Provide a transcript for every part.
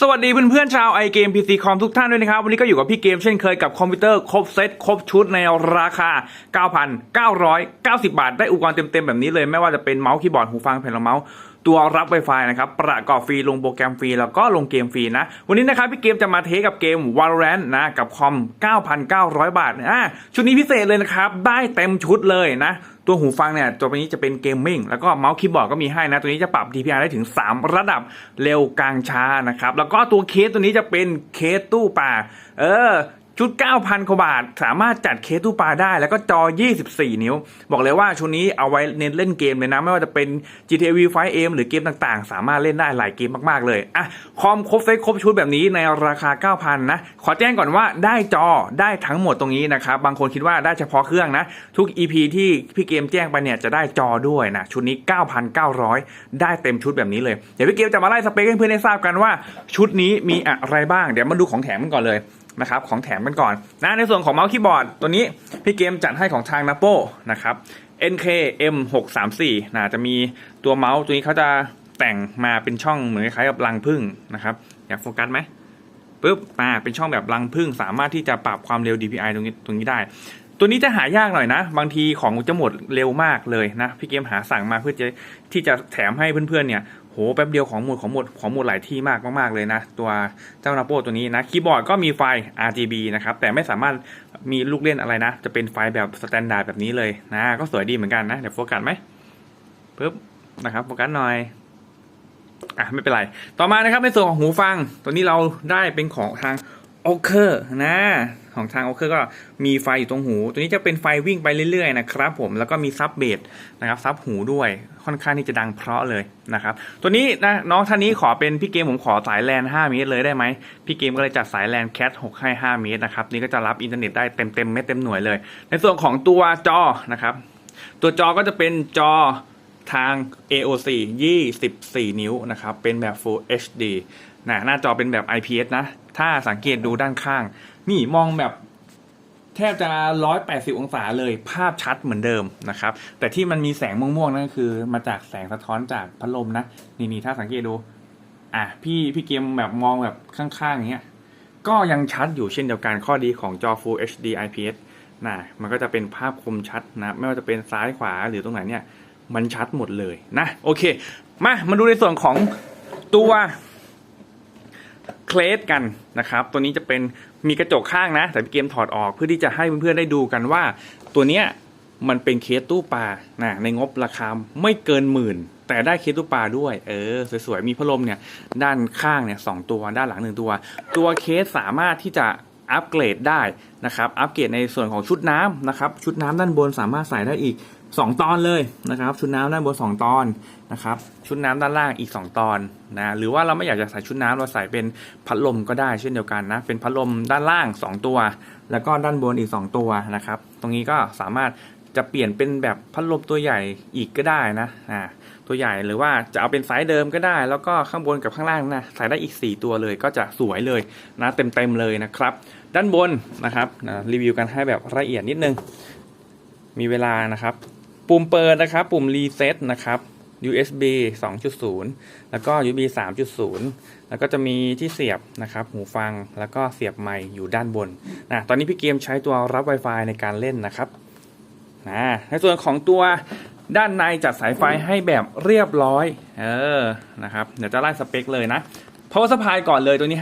สวัสดีเพื่อนๆชาวไอเกม PC คอมทุกท่านด้วยนะครับ วันนี้ก็อยู่กับพี่เกมเช่นเคยกับคอมพิวเตอร์ครบเซตครบชุดในราคา 9,990 บาท ได้อุปกรณ์เต็มๆ แบบนี้เลย ไม่ว่าจะเป็นเมาส์คีย์บอร์ดหูฟังแผ่นรองเมาส์ตัวรับ Wi-Fi นะครับ ประกอบฟรี ลงโปรแกรมฟรี แล้วก็ลงเกมฟรีนะ วันนี้นะครับ พี่เกมจะมาเทสกับเกม Valorant นะ กับคอม 9,900 บาทอะชุดนี้พิเศษเลยนะครับ ได้เต็มชุดเลยนะ ตัวหูฟังเนี่ยตัวนี้จะเป็นเกมมิ่งแล้วก็เมาส์คีย์บอร์ดก็มีให้นะ ตัวนี้จะปรับ DPI ได้ถึง 3 ระดับเร็วกลางช้านะครับ แล้วก็ตัวเคสตัวนี้จะเป็นเคสตู้ป่า เออ ชุด 9,000กว่าบาท สามารถจัดเคสตู้ปลาได้ แล้วก็จอ 24 นิ้ว บอกเลยว่าชุดนี้เอาไว้เน้นเล่นเกมเลยนะ ไม่ว่าจะเป็น GTA V 5 M หรือเกมต่างๆ สามารถเล่นได้หลายเกมมากๆเลย อะ คอมครบเซตครบชุดแบบนี้ในราคา 9,000 นะ ขอแจ้งก่อนว่าได้จอได้ทั้งหมดตรงนี้นะครับ บางคนคิดว่าได้เฉพาะเครื่องนะ ทุก EP ที่พี่เกมแจ้งไปเนี่ยจะได้จอด้วยนะ ชุดนี้ 9,900 ได้เต็มชุดแบบนี้เลย เดี๋ยวพี่เกมจะมาไล่สเปคให้เพื่อนได้ทราบกันว่าชุดนี้มีอะไรบ้าง เดี๋ยวมาดูของแถมกันก่อนเลย นะครับของแถมกันก่อนนะในส่วนของเมาส์คีย์บอร์ดตัวนี้พี่เกมจัดให้ของทาง n a p o นะครับ NK M634 นะจะมีตัวเมาส์ตัวนี้เขาจะแต่งมาเป็นช่องเหมือนคล้ายกับรังผึ้งนะครับ อยากโฟกัสไหมปุ๊บมาเป็นช่องแบบรังผึ้งสามารถที่จะปรับความเร็ว DPI ตรงนี้ตรงนี้ได้ ตัวนี้จะหายากหน่อยนะ บางทีของจะหมดเร็วมากเลยนะ พี่เกมหาสั่งมาเพื่อจะที่จะแถมให้เพื่อนๆเนี่ย โหแป๊บเดียวของหมดของหมดของหมดหลายที่มากมากๆเลยนะ ตัวเจ้านาโปตัวนี้นะคีย์บอร์ดก็มีไฟ RGB นะครับ แต่ไม่สามารถมีลูกเล่นอะไรนะ จะเป็นไฟแบบสแตนดาร์ดแบบนี้เลยนะ ก็สวยดีเหมือนกันนะ เดี๋ยวโฟกัสไหมปึ๊บนะครับโฟกัสหน่อยอะไม่เป็นไร ต่อมานะครับในส่วนของหูฟัง ตัวนี้เราได้เป็นของทางโอเคอร์นะ ของทางโอเคอก็มีไฟอยู่ตรงหู ตัวนี้จะเป็นไฟวิ่งไปเรื่อยๆนะครับผมแล้วก็มีซับเบสนะครับซับหูด้วยค่อนข้างที่จะดังเพราะเลยนะครับตัวนี้นะน้องท่านนี้ขอเป็นพี่เกมผมขอสายแลน 5 เมตรเลยได้ไหมพี่เกมก็เลยจัดสายแลนแคท6ให้ 5 เมตรนะครับนี่ก็จะรับอินเทอร์เน็ตได้เต็มเต็มๆเม็ดเต็มหน่วยเลย ในส่วนของตัวจอนะครับตัวจอก็จะเป็นจอทาง AOC 24 นิ้วนะครับเป็นแบบ Full HD นะหน้าจอเป็นแบบ IPS นะ ถ้าสังเกตดูด้านข้าง นี่มองแบบแทบจะ 180 องศาเลยภาพชัดเหมือนเดิมนะครับ แต่ที่มันมีแสงม่วงๆนั่นก็คือ มาจากแสงสะท้อนจากพัดลมนะ นี่นี่ถ้าสังเกตดู อะพี่พี่เกมแบบมองแบบข้างๆอย่างเงี้ย ก็ยังชัดอยู่เช่นเดียวกันข้อดีของจอ Full HD IPS นะมันก็จะเป็นภาพคมชัดนะ ไม่ว่าจะเป็นซ้ายขวาหรือตรงไหนเนี่ย มันชัดหมดเลยนะ โอเค มามาดูในส่วนของตัวเคลสกันนะครับ ตัวนี้จะเป็น มีกระจกข้างนะ แต่พี่เกมถอดออกเพื่อที่จะให้เพื่อนๆได้ดูกันว่า ตัวเนี้ยมันเป็นเคสตู้ปลานะในงบราคาไม่เกินหมื่น แต่ได้เคสตู้ปลาด้วย เออ สวยๆ มีพัดลมเนี่ย ด้านข้างเนี่ยสองตัว ด้านหลังหนึ่งตัว ตัวเคสสามารถที่จะ อัปเกรดได้นะครับ อัปเกรดในส่วนของชุดน้ำนะครับ ชุดน้ำด้านบนสามารถใส่ได้อีก 2 ตอนเลยนะครับ ชุดน้ำด้านบน 2 ตอนนะครับ ชุดน้ำด้านล่างอีก 2 ตอนนะ หรือว่าเราไม่อยากจะใส่ชุดน้ำเราใส่เป็นพัดลมก็ได้เช่นเดียวกันนะ เป็นพัดลมด้านล่าง 2 ตัว แล้วก็ด้านบนอีก 2 ตัวนะครับ ตรงนี้ก็สามารถจะเปลี่ยนเป็นแบบพัดลมตัวใหญ่อีกก็ได้นะ อ่า ตัวใหญ่หรือว่าจะเอาเป็นไซส์เดิมก็ได้ แล้วก็ข้างบนกับข้างล่างนะ ใส่ได้อีก 4 ตัวเลยก็จะสวยเลยนะเต็มๆเลยนะครับ ด้านบนนะครับนะรีวิวกันให้แบบละเอียดนิดนึง มีเวลานะครับ ปุ่มเปิดนะครับ ปุ่มรีเซ็ตนะครับ USB 2.0 แล้วก็ USB 3.0 แล้วก็จะมีที่เสียบนะครับ หูฟังแล้วก็เสียบไมค์อยู่ด้านบนนะตอนนี้พี่เกมใช้ตัวรับ Wi-Fi ในการเล่นนะครับนะในส่วนของตัวด้านในจัดสายไฟให้แบบเรียบร้อย เออนะครับ เดี๋ยวจะไล่สเปคเลยนะ power supply ก่อนเลยตัวนี้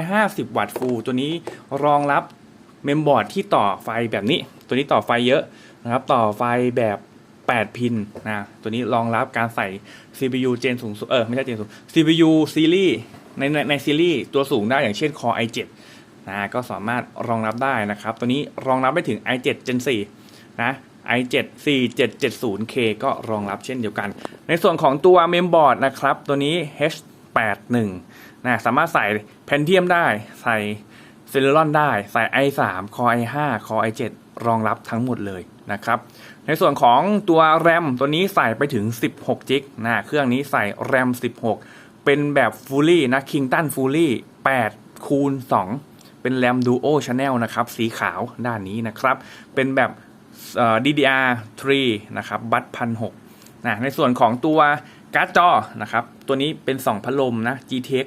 550 วัตต์ฟูลตัวนี้รองรับเมมบอร์ดที่ต่อไฟแบบนี้ ตัวนี้ต่อไฟเยอะนะครับ ต่อไฟแบบ 8 พินนะ ตัวนี้รองรับการใส่ CPU เจนสูงสุด เออ ไม่ใช่เจนสูง CPU ซีรีส์ในในในซีรีส์ตัวสูงได้อย่างเช่น Core i7 นะ ก็สามารถรองรับได้นะครับ ตัวนี้รองรับไปถึง i7 Gen 4นะ i7 4770K ก็รองรับเช่นเดียวกัน ในส่วนของตัวเมมบอร์ดนะครับ ตัวนี้ H81 นะสามารถใส่ Pentium ได้ ใส่ Celeron ได้ ใส่ i3 Core i5 Core i7 รองรับทั้งหมดเลยนะครับ ในส่วนของตัว RAM ตัวนี้ใส่ไปถึง 16จิกนะเครื่องนี้ใส่ RAM 16 เป็นแบบ Fully นะ Kington Fully 8คูณ2เป็น RAM Duo Channel นะครับ สีขาวด้านนี้นะครับ เป็นแบบ DDR3 นะครับ บัตพันหกนะในส่วนของตัว การ์ดจอนะครับ ตัวนี้เป็น 2 พัดลมนะ GTX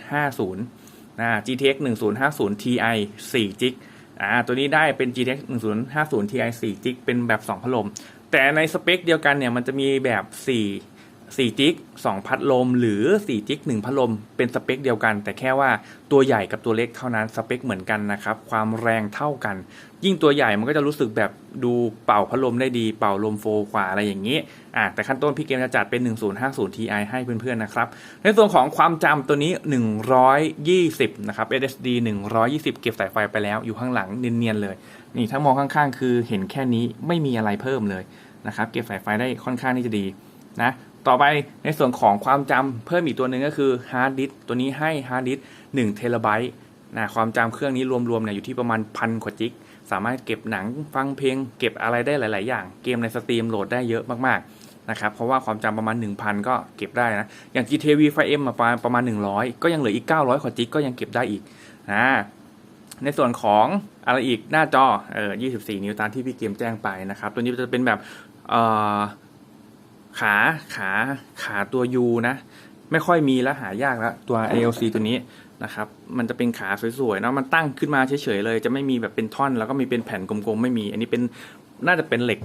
1050นะ GTX 1050 Ti 4 g ิกอ่าตัวนี้ได้เป็น GTX 1050 Ti 4 g ิกเป็นแบบ 2 พัดลม แต่ในสเปคเดียวกันเนี่ยมันจะมีแบบ 4 4จิก2 พัดลม หรือ4จิก1 พัดลม เป็นสเปคเดียวกัน แต่แค่ว่าตัวใหญ่กับตัวเล็กเท่านั้นสเปคเหมือนกันนะครับ ความแรงเท่ากัน ยิ่งตัวใหญ่มันก็จะรู้สึกแบบดูเป่าพัดลมได้ดี เป่าลมโฟกว่าอะไรอย่างนี้อะแต่ขั้นต้นพี่เกมจะจัดเป็น 1050 Ti ให้เพื่อนๆนะครับ ในส่วนของความจำตัวนี้ 120 นะครับ SSD 120 เก็บสายไฟไปแล้วอยู่ข้างหลังเนียนๆเลย นี่ถ้ามองข้างๆ คือเห็นแค่นี้ไม่มีอะไรเพิ่มเลยนะครับเก็บสายไฟได้ค่อนข้างที่จะดีนะ ต่อไปในส่วนของความจำเพิ่มอีกตัวหนึ่งก็คือฮาร์ดดิสตัวนี้ให้ฮาร์ดดิส1เทราไบต์นะความจำเครื่องนี้รวมๆเนี่ยอยู่ที่ประมาณพันกว่าจิก สามารถเก็บหนังฟังเพลง เก็บอะไรได้หลาย ๆ อย่าง เกมในสตรีมโหลดได้เยอะมากๆนะครับเพราะว่าความจำประมาณ 1,000 ก็เก็บได้นะ อย่าง GTV 5M มาประมาณ 100 ก็ยังเหลืออีก 900กว่าจิกก็ยังเก็บได้อีกนะในส่วนของอะไรอีกหน้าจอเออ24 นิ้วตามที่พี่เกมแจ้งไปนะครับ ตัวนี้จะเป็นแบบเอ่อ ขาขาขาตัว U นะ ไม่ค่อยมีแล้วหายากแล้วตัว ALC ตัวนี้นะครับ มันจะเป็นขาสวยๆเนาะมันตั้งขึ้นมาเฉยๆเลย จะไม่มีแบบเป็นท่อน แล้วก็มีเป็นแผ่นกลมๆไม่มี อันนี้เป็นน่าจะเป็นเหล็ก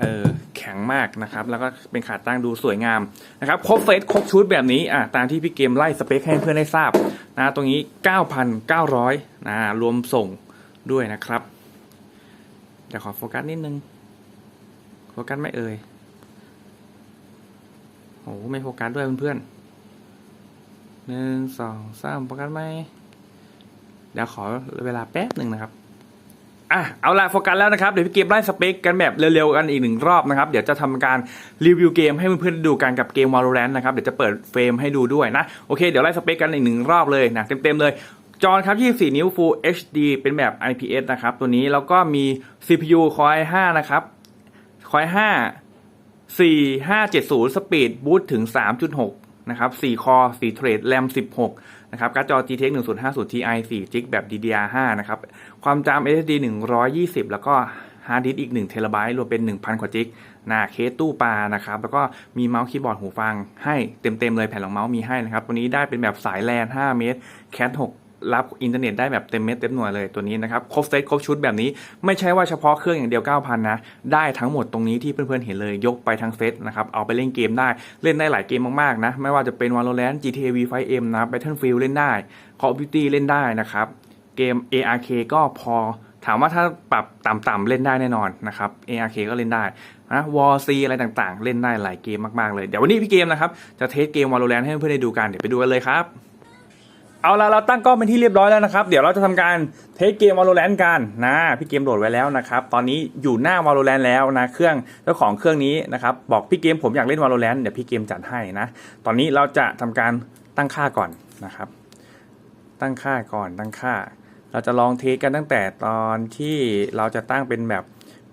เออแข็งมากนะครับ แล้วก็เป็นขาตั้งดูสวยงามนะครับครบเฟสครบชุดแบบนี้อะตามที่พี่เกมไล่สเปคให้เพื่อนได้ทราบนะตรงนี้ 9,900นะรวมส่งด้วยนะครับเดี๋ยวขอโฟกัสนิดนึงโฟกัสไม่เอ่ย โอ้ไม่โฟกัสด้วยเพื่อนๆหนึ่งสองสามโฟกัสไหมเดี๋ยวขอเวลาแป๊บหนึ่งนะครับอะเอาละโฟกัสแล้วนะครับ เดี๋ยวพี่เกมไล่สเปคกันแบบเร็วๆกันอีกหนึ่งรอบนะครับ เดี๋ยวจะทำการรีวิวเกมให้เพื่อนๆดูกันกับเกม Valorant นะครับ เดี๋ยวจะเปิดเฟรมให้ดูด้วยนะ โอเค เดี๋ยวไล่สเปคกันอีกหนึ่งรอบเลยนะเต็มๆเลยจอครับ24 นิ้ว Full HD เป็นแบบ IPS นะครับ ตัวนี้แล้วก็มี CPU Core i5 นะครับ Core i5 4570สปีดบูตถึง 3.6 นะครับ 4 คอ 4 เทรดแรม16 นะครับ การ์ดจอ GTX 1050 Ti 4 g b แบบ DDR5 นะครับ ความจำ SSD 120 แล้วก็ฮาร์ดดิสก์อีก1เทราไบต์รวมเป็น 1,000 กว่าจิกนะเคสตู้ปลานะครับ แล้วก็มีเมาส์คีย์บอร์ดหูฟังให้เต็มๆเลยแผ่นรองเมาส์มีให้นะครับ ตัวนี้ได้เป็นแบบสายแลน 5 เมตร แคท6 รับอินเทอร์เน็ตได้แบบเต็มเม็ดเต็มหน่วยเลยตัวนี้นะครับครบเซตครบชุดแบบนี้ไม่ใช่ว่าเฉพาะเครื่องอย่างเดียว 9,000 นะ ได้ทั้งหมดตรงนี้ที่เพื่อนๆเห็นเลยยกไปทั้งเซตนะครับเอาไปเล่นเกมได้เล่นได้หลายเกมมากๆนะ ไม่ว่าจะเป็น Valorant GTA V 5M นะ Battlefield เล่นได้ Call of Duty เล่นได้นะครับเกม ARK ก็พอถามว่าถ้าปรับต่ำๆเล่นได้แน่นอนนะครับ ARK ก็เล่นได้นะ War C อะไรต่างๆ เล่นได้หลายเกมมากๆเลย เดี๋ยววันนี้พี่เกมนะครับ จะเทสเกม Valorant ให้เพื่อนๆได้ดูกัน เดี๋ยวไปดูกันเลยครับ เอาละเราตั้งกล้องเป็นที่เรียบร้อยแล้วนะครับ เดี๋ยวเราจะทำการเทสเกม Valorant กันนะพี่เกมโหลดไว้แล้วนะครับ ตอนนี้อยู่หน้า Valorant แล้วนะเครื่องเจ้าของเครื่องนี้นะครับบอกพี่เกมผมอยากเล่น Valorant เดี๋ยวพี่เกมจัดให้นะ ตอนนี้เราจะทำการตั้งค่าก่อนนะครับ ตั้งค่าก่อนตั้งค่า เราจะลองเทสกันตั้งแต่ตอนที่เราจะตั้งเป็นแบบ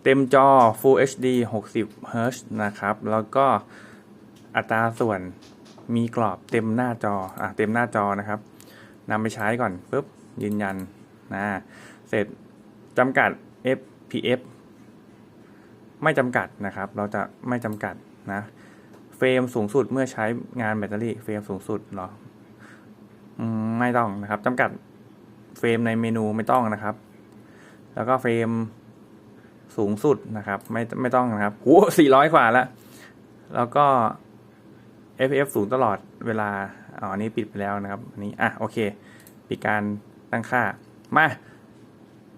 เต็มจอ Full HD 60 Hz นะครับ แล้วก็อัตราส่วนมีกรอบเต็มหน้าจออะเต็มหน้าจอนะครับ นำไปใช้ก่อนปุ๊บยืนยันนะเสร็จจำกัด fps ไม่จำกัดนะครับ เราจะไม่จำกัดนะเฟรมสูงสุดเมื่อใช้งานแบตเตอรี่เฟรมสูงสุดเหรอไม่ต้องนะครับจำกัดเฟรมในเมนูไม่ต้องนะครับ แล้วก็เฟรมสูงสุดนะครับ ไม่ไม่ต้องนะครับโหสี่ร้อยกว่าแล้ว แล้วก็ FF สูงตลอดเวลาอ๋ออันนี้ปิดไปแล้วนะครับอันนี้อะโอเค ปิดการตั้งค่า มา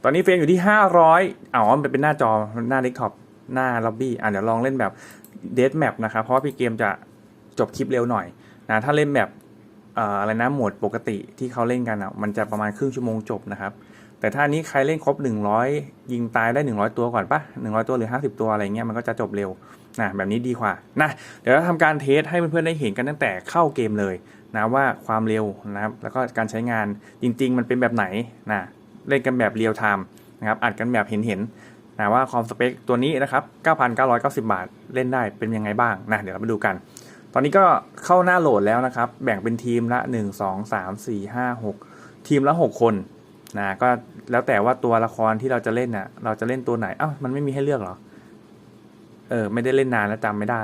ตอนนี้เฟรมอยู่ที่ 500อ๋อมันเป็นหน้าจอหน้าเดสก์ท็อปหน้าล็อบบี้อะเดี๋ยวลองเล่นแบบเดสแมปนะครับ เพราะพี่เกมจะจบคลิปเร็วหน่อยนะถ้าเล่นแบบเอ่ออะไรนะโหมดปกติที่เขาเล่นกันอะมันจะประมาณครึ่งชั่วโมงจบนะครับ แต่ถ้านี้ใครเล่นครบ 100 ยิงตายได้ 100 ตัวก่อนปะ100 ตัวหรือ 50 ตัวอะไรเงี้ยมันก็จะจบเร็วนะแบบนี้ดีกว่านะเดี๋ยวเราทำการเทสให้เพื่อนๆได้เห็นกันตั้งแต่เข้าเกมเลย นะว่าความเร็วนะครับแล้วก็การใช้งานจริง ๆ มันเป็นแบบไหนนะเล่นกันแบบเรียลไทม์นะครับอัดกันแบบเห็นๆนะว่าคอมสเปคตัวนี้นะครับ 9,990 บาทเล่นได้เป็นยังไงบ้างนะเดี๋ยวเรามาดูกัน ตอนนี้ก็เข้าหน้าโหลดแล้วนะครับ แบ่งเป็นทีมละ 1 2 3 4 5 6 ทีมละ 6 คนนะก็แล้วแต่ว่าตัวละครที่เราจะเล่นน่ะเราจะเล่นตัวไหนอ้าวมันไม่มีให้เลือกเหรอเออไม่ได้เล่นนานแล้วจำไม่ได้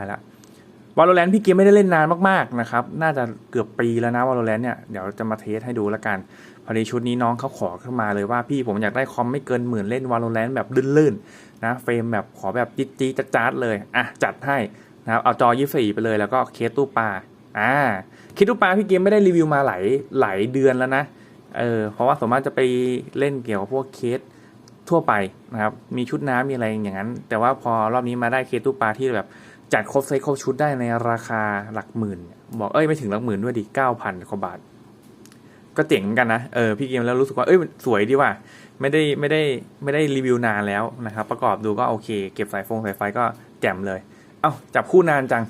ว Valorant พี่เกมไม่ได้เล่นนานมากๆนะครับ น่าจะเกือบปีแล้วนะ Valorant เนี่ย เดี๋ยวจะมาเทสให้ดูแล้วกัน พอดีชุดนี้น้องเขาขอเข้ามาเลยว่าพี่ผมอยากได้คอมไม่เกินหมื่นเล่น Valorant แบบลื่นๆนะเฟรมแบบขอแบบจิ๊ดจี๊ดจ๊าดเลย อะจัดให้นะครับเอาจอ 24 ไปเลยแล้วก็เคสตู้ปลาอ่าเคสตู้ปลาพี่เกมไม่ได้รีวิวมาหลายหลายเดือนแล้วนะ เออเพราะว่าสมมติจะไปเล่นเกี่ยวกับพวกเคสทั่วไปนะครับ มีชุดน้ำมีอะไรอย่างนั้น แต่ว่าพอรอบนี้มาได้เคสตู้ปลาที่แบบ จัดครบเซตครบชุดได้ในราคาหลักหมื่น บอกเอ้ยไม่ถึงหลักหมื่นด้วยดิเก้าพันกว่าบาท ก็เจ๋งเหมือนกันนะเออพี่เกมแล้วรู้สึกว่าเอ้ยสวยดีว่ะไม่ได้ไม่ได้ไม่ได้รีวิวนานแล้วนะครับ ประกอบดูก็โอเค เก็บสายฟงสายไฟก็แจ่มเลย เอ้าจับคู่นานจัง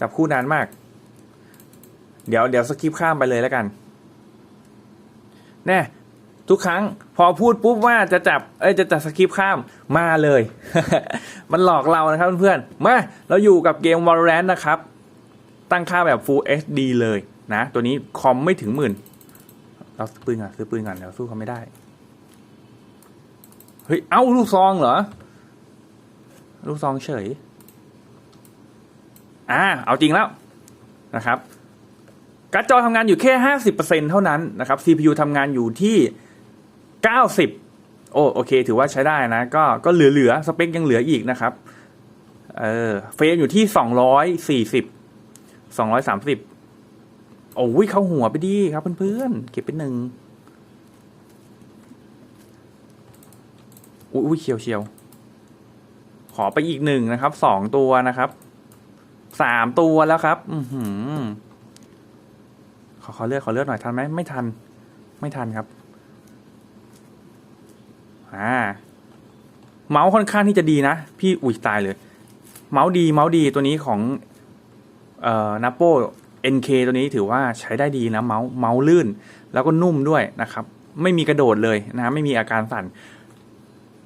จับคู่นานมาก เดี๋ยวเดี๋ยวสกิปข้ามไปเลยแล้วกัน แน่ ทุกครั้งพอพูดปุ๊บว่าจะจับเอ้ยจะจัดสคริปข้ามมาเลย มันหลอกเรานะครับเพื่อนๆมาเราอยู่กับเกม Valorant นะครับ ตั้งค่าแบบ Full HD เลยนะ ตัวนี้คอมไม่ถึงหมื่น เราซื้อปืนก่อนซื้อปืนก่อนเดี๋ยวสู้เขาไม่ได้ เฮ้ย เอ้า ลูกซองเหรอ ลูกซองเฉย อ่า เอาจริงแล้วนะครับการ์ดจอทำงานอยู่แค่ 50%เท่านั้นนะครับ CPU ทำงานอยู่ที่ 90 โอ้โอเค ถือว่าใช้ได้นะ ก็ก็เหลือๆสเปคยังเหลืออีกนะครับ เออเฟรมอยู่ที่ 240 230 โอ้ยเข้าหัวไปดีครับเพื่อนๆ เก็บเป็นหนึ่งอยอุ้ยเชียวเชียวขอไปอีกหนึ่งนะครับ สองตัวนะครับ สามตัวแล้วครับ อือหือขอขอเลือกขอเลือกหน่อยทันไหมไม่ทัน ไม่ทันครับ อ่า เมาส์ค่อนข้างที่จะดีนะ พี่อุ้ยตายเลย เมาส์ดีเมาส์ดีตัวนี้ของเอ่อนัปโป้ NK ตัวนี้ถือว่าใช้ได้ดีนะเมาส์เมาส์ลื่น แล้วก็นุ่มด้วยนะครับ ไม่มีกระโดดเลยนะไม่มีอาการสั่น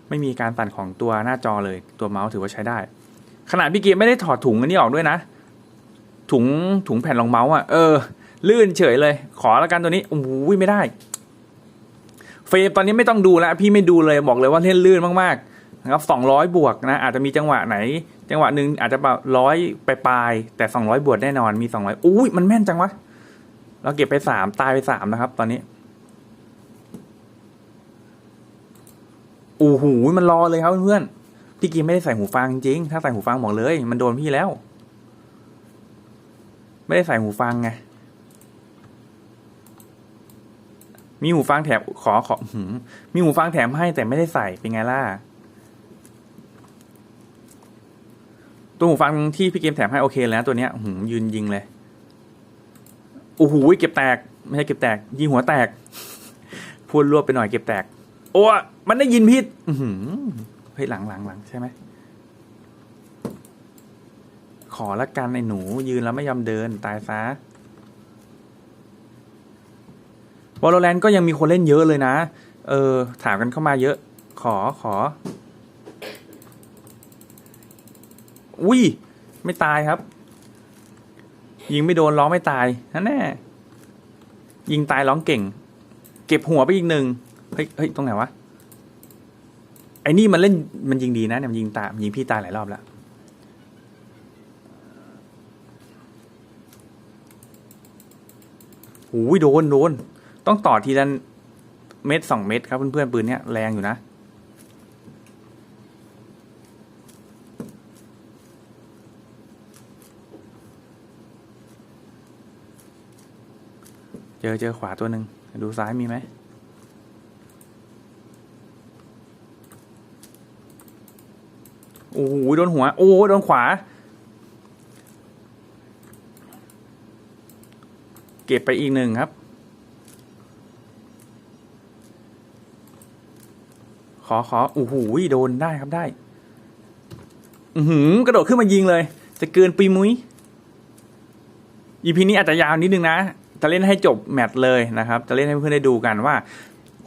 ไม่มีการสั่นของตัวหน้าจอเลย ตัวเมาส์ถือว่าใช้ได้ ขนาดพี่เกมไม่ได้ถอดถุงอันนี้ออกด้วยนะ ถุงถุงแผ่นรองเมาส์อะเออลื่นเฉยเลย ขอแล้วกันตัวนี้โอ้โหไม่ได้ ฟรมตอนนี้ไม่ต้องดูแล้วพี่ไม่ดูเลยบอกเลยว่าเล่นลื่นมากๆนะครับสองร้อยบวกนะอาจจะมีจังหวะไหน จังหวะหนึ่งอาจจะแบบร้อยปลายแต่สองร้อยบวกแน่นอนมีสองร้อยอุ้ยมันแม่นจังวะเราเก็บไปสามตายไปสามนะครับ ตอนนี้โอ้โหมันรอเลยครับเพื่อนๆพี่กีไม่ได้ใส่หูฟังจริงถ้าใส่หูฟังบอกเลย มันโดนพี่แล้ว ไม่ได้ใส่หูฟังไง มีหูฟังแถมขอขอหืมมีหูฟังแถมให้แต่ไม่ได้ใส่เป็นไงล่ะ ตัวหูฟังที่พี่เกมแถมให้โอเคแล้วตัวเนี้ยหืมยืนยิงเลย โอ้โหเก็บแตก ไม่ใช่เก็บแตก ยิงหัวแตก พูดรวบไปหน่อยเก็บแตก โอ้มันได้ยินพิษอื้อหือเฮ้ยหลังหลังหลังใช่ไหมขอละกันไอ้หนู ยืนแล้วไม่ยอมเดินตายซะ วอลเลนก็ยังมีคนเล่นเยอะเลยนะ เออ ถามกันเข้ามาเยอะ ขอขอ อุ้ย ไม่ตายครับ ยิงไม่โดนร้องไม่ตายนั่นแน่ ยิงตายร้องเก่ง เก็บหัวไปอีกหนึ่ง เฮ้ย เฮ้ย ตรงไหนวะ ไอ้นี่มันเล่นมันยิงดีนะเนี่ยมันยิงตายมันยิงพี่ตายหลายรอบแล้วโอ้ยโดนโดน ต้องต่อทีละเม็ดสองเม็ดครับเพื่อนๆปืนเนี้ยแรงอยู่นะ เจอเจอขวาตัวหนึ่งดูซ้ายมีไหมโอ้โหโดนหัว โอ้โหโดนขวา เก็บไปอีกหนึ่งครับ อขอโอ้โหโดนได้ครับได้ อือหือกระโดดขึ้นมายิงเลย จะเกินปีมุ้ยอีพีนี้อาจจะยาวนิดนึงนะ จะเล่นให้จบแมตช์เลยนะครับ จะเล่นให้เพื่อนได้ดูกันว่า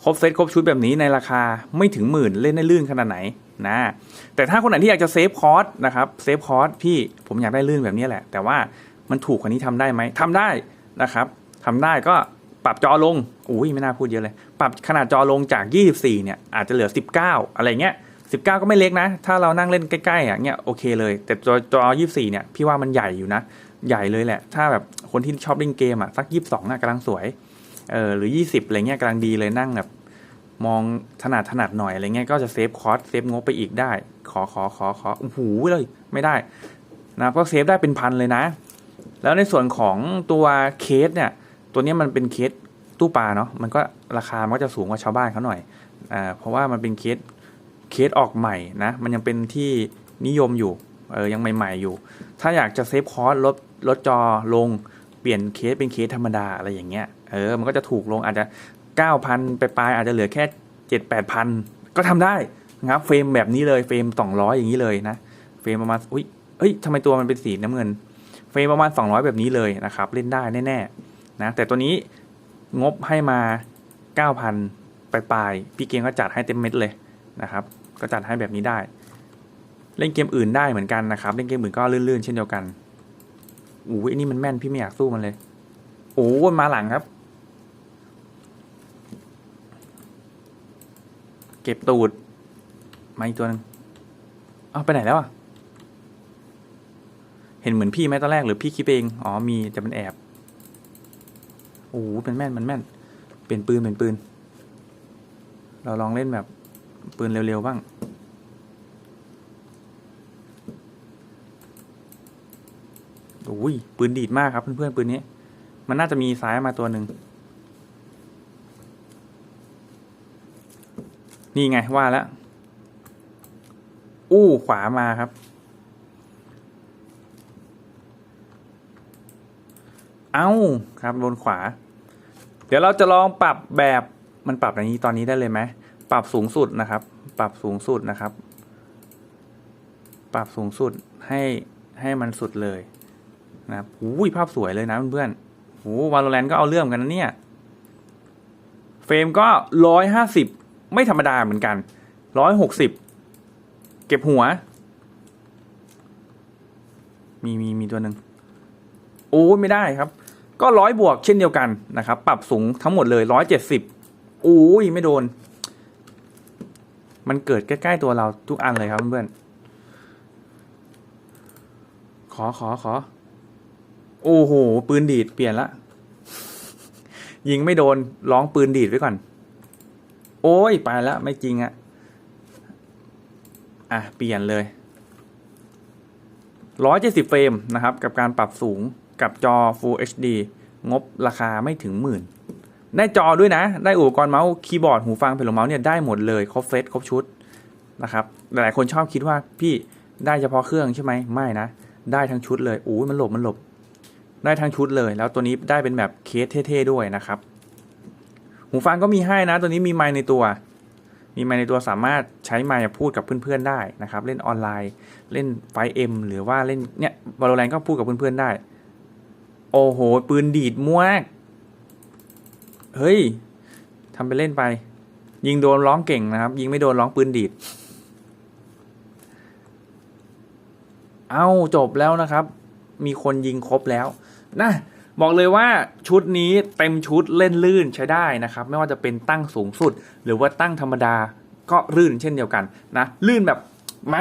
ครบเซตครบชุดแบบนี้ในราคาไม่ถึงหมื่นเล่นได้ลื่นขนาดไหนนะ แต่ถ้าคนไหนที่อยากจะเซฟคอร์สนะครับเซฟคอร์สพี่ผมอยากได้ลื่นแบบนี้แหละ แต่ว่ามันถูกกว่านี้ทำได้ไหมทำได้นะครับทำได้ก็ ปรับจอลงอุ้ยไม่น่าพูดเยอะเลย ปรับขนาดจอลงจาก 24 เนี่ย อาจจะเหลือ 19 อะไรเงี้ย 19 ก็ไม่เล็กนะ ถ้าเรานั่งเล่นใกล้ๆอะเนี่ยโอเคเลย แต่จอจอ 24 เนี่ย พี่ว่ามันใหญ่อยู่นะ ใหญ่เลยแหละ ถ้าแบบคนที่ชอบเล่นเกมอะสัก 22อะกำลังสวย เออหรือ 20 อะไรเงี้ยกำลังดีเลยนั่งแบบมองถนัดถนัดหน่อยอะไรเงี้ยก็จะเซฟคอสเซฟงบไปอีกได้ ขอขอขอขอโอ้โหเลยไม่ได้นะก็เซฟได้เป็นพันเลยนะ แล้วในส่วนของตัวเคสเนี่ย ตัวนี้มันเป็นเคสตู้ปลาเนาะมันก็ราคามันก็จะสูงกว่าชาวบ้านเขาหน่อยอ่าเพราะว่ามันเป็นเคสเคสออกใหม่นะ มันยังเป็นที่นิยมอยู่เออยังใหม่ ๆอยู่ ถ้าอยากจะเซฟคอสลดลดจอลงเปลี่ยนเคสเป็นเคสธรรมดาอะไรอย่างเงี้ยเออมันก็จะถูกลงอาจจะ9,000ไปปลายๆอาจจะเหลือแค่7-8,000 ก็ทำได้นะครับเฟรมแบบนี้เลยเฟรม 200 อย่างนี้เลยนะเฟรมประมาณอุ้ยเอ้ยทำไมตัวมันเป็นสีน้ำเงิน เฟรมประมาณ 200 แบบนี้เลยนะครับ เล่นได้แน่ๆ นะแต่ตัวนี้งบให้มา 9,000ปปลายๆพี่เกมก็จัดให้เต็มเม็ดเลยนะครับ ก็จัดให้แบบนี้ได้ เล่นเกมอื่นได้เหมือนกันนะครับ เล่นเกมอื่นก็ลื่นๆ เช่นเดียวกันอู้ยนนี้มันแม่นพี่ไม่อยากสู้มันเลยโอ้ยมาหลังครับ เก็บตูดมาอีกตัวหนึงเอาไปไหนแล้วอะเห็นเหมือนพี่ไหมตอนแรกหรือพี่คิดเอง อ๋อมีแต่มันแอบ โอ้โหเป็นแม่นมันแม่น เป็นปืนเป็นปืน เราลองเล่นแบบปืนเร็วๆบ้าง โอ้ยปืนดีดมากครับเพื่อนๆปืนนี้ มันน่าจะมีซ้ายมาตัวหนึ่ง นี่ไงว่าแล้ว อู้ขวามาครับเอ้า ครับโดนขวา เดี๋ยวเราจะลองปรับแบบมันปรับอย่างนี้ตอนนี้ได้เลยไหมปรับสูงสุดนะครับ ปรับสูงสุดนะครับ ปรับสูงสุดให้ให้มันสุดเลยนะครับอุ้ยภาพสวยเลยนะเพื่อนๆโอ้วาโลแรนก็เอาเรื่องกันนะเนี่ย เฟรมก็ร้อยห้าสิบไม่ธรรมดาเหมือนกันร้อยหกสิบเก็บหัว มีมีมีตัวหนึ่งโอ้ไม่ได้ครับ ก็ร้อยบวกเช่นเดียวกันนะครับ ปรับสูงทั้งหมดเลยร้อยเจ็ดสิบโอ้ยไม่โดน มันเกิดใกล้ ๆ ตัวเราทุกอันเลยครับเพื่อนๆขอขอขอ โอ้โห ปืนดีดเปลี่ยนละ ยิงไม่โดนร้องปืนดีดไว้ก่อน โอ้ยไปแล้วไม่จริงอะอะ เปลี่ยนเลยร้อยเจ็ดสิบเฟรมนะครับ กับการปรับสูง กับจอ Full HD งบราคาไม่ถึงหมื่น ได้จอด้วยนะ ได้อุปกรณ์เมาส์คีย์บอร์ดหูฟังเพลงเมาส์เนี่ยได้หมดเลยครบเซตครบชุดนะครับหลายคนชอบคิดว่าพี่ได้เฉพาะเครื่องใช่ไหมไม่นะ ได้ทั้งชุดเลยโอ้ยมันหลบมันหลบ ได้ทั้งชุดเลย แล้วตัวนี้ได้เป็นแบบเคสเท่ๆด้วยนะครับ หูฟังก็มีให้นะ ตัวนี้มีไมค์ในตัว มีไมค์ในตัวสามารถใช้ไมค์พูดกับเพื่อนๆได้นะครับ เล่นออนไลน์ เล่นไฟเอ็มหรือว่าเล่นเนี่ยวอลเลนก็พูดกับเพื่อนๆได้ โอ้โห ปืนดีดมากเฮ้ยทำไปเล่นไป ยิงโดนร้องเก่งนะครับ ยิงไม่โดนร้องปืนดีด เอาจบแล้วนะครับ มีคนยิงครบแล้วนะบอกเลยว่าชุดนี้เต็มชุดเล่นลื่นใช้ได้นะครับ ไม่ว่าจะเป็นตั้งสูงสุด หรือว่าตั้งธรรมดาก็ลื่นเช่นเดียวกันนะลื่นแบบมา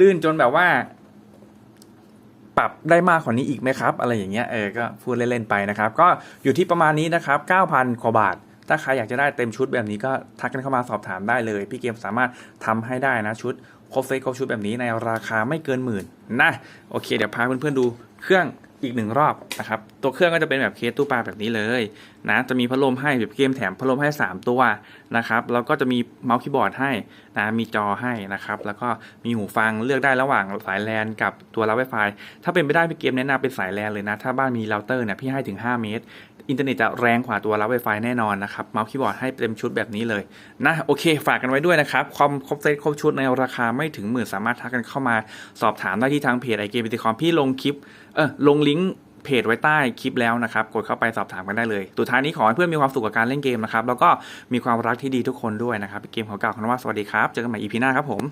ลื่นจนแบบว่า ปรับได้มากกว่านี้อีกไหมครับ อะไรอย่างเงี้ยเออก็พูดเล่นๆไปนะครับ ก็อยู่ที่ประมาณนี้นะครับ9,000กว่าบาท ถ้าใครอยากจะได้เต็มชุดแบบนี้ก็ทักกันเข้ามาสอบถามได้เลย พี่เกมสามารถทำให้ได้นะชุดครบเซตครบชุดแบบนี้ในราคาไม่เกินหมื่นนะโอเค เดี๋ยวพาเพื่อนๆดูเครื่อง อีกหนึ่งรอบนะครับ ตัวเครื่องก็จะเป็นแบบเคสตู้ปลาแบบนี้เลยนะจะมีพัดลมให้แบบเกมแถมพัดลมให้ 3 ตัวนะครับแล้วก็จะมีเมาส์คีย์บอร์ดให้นะมีจอให้นะครับแล้วก็มีหูฟังเลือกได้ระหว่างสายแลนกับตัวรับไวไฟถ้าเป็นไปได้พี่เกมแนะนำเป็นสายแลนเลยนะ ถ้าบ้านมีเราเตอร์เนี่ยพี่ให้ถึง 5 เมตร อินเทอร์เน็ตจะแรงกว่าตัวรับ Wi-Fi แน่นอนนะครับเมาส์คีย์บอร์ดให้เต็มชุดแบบนี้เลยนะโอเค ฝากกันไว้ด้วยนะครับความครบเซตครบชุดในราคาไม่ถึงหมื่นสามารถทักกันเข้ามาสอบถามได้ที่ทางเพจไอเกมบิติคอมพี่ลงคลิป เออลงลิงก์เพจไว้ใต้คลิปแล้วนะครับ กดเข้าไปสอบถามกันได้เลยสุดท้ายนี้ขอให้เพื่อนมีความสุขกับการเล่นเกมนะครับ แล้วก็มีความรักที่ดีทุกคนด้วยนะครับเกมของเก่าคำว่าสวัสดีครับ เจอกันใหม่ EP หน้าครับผม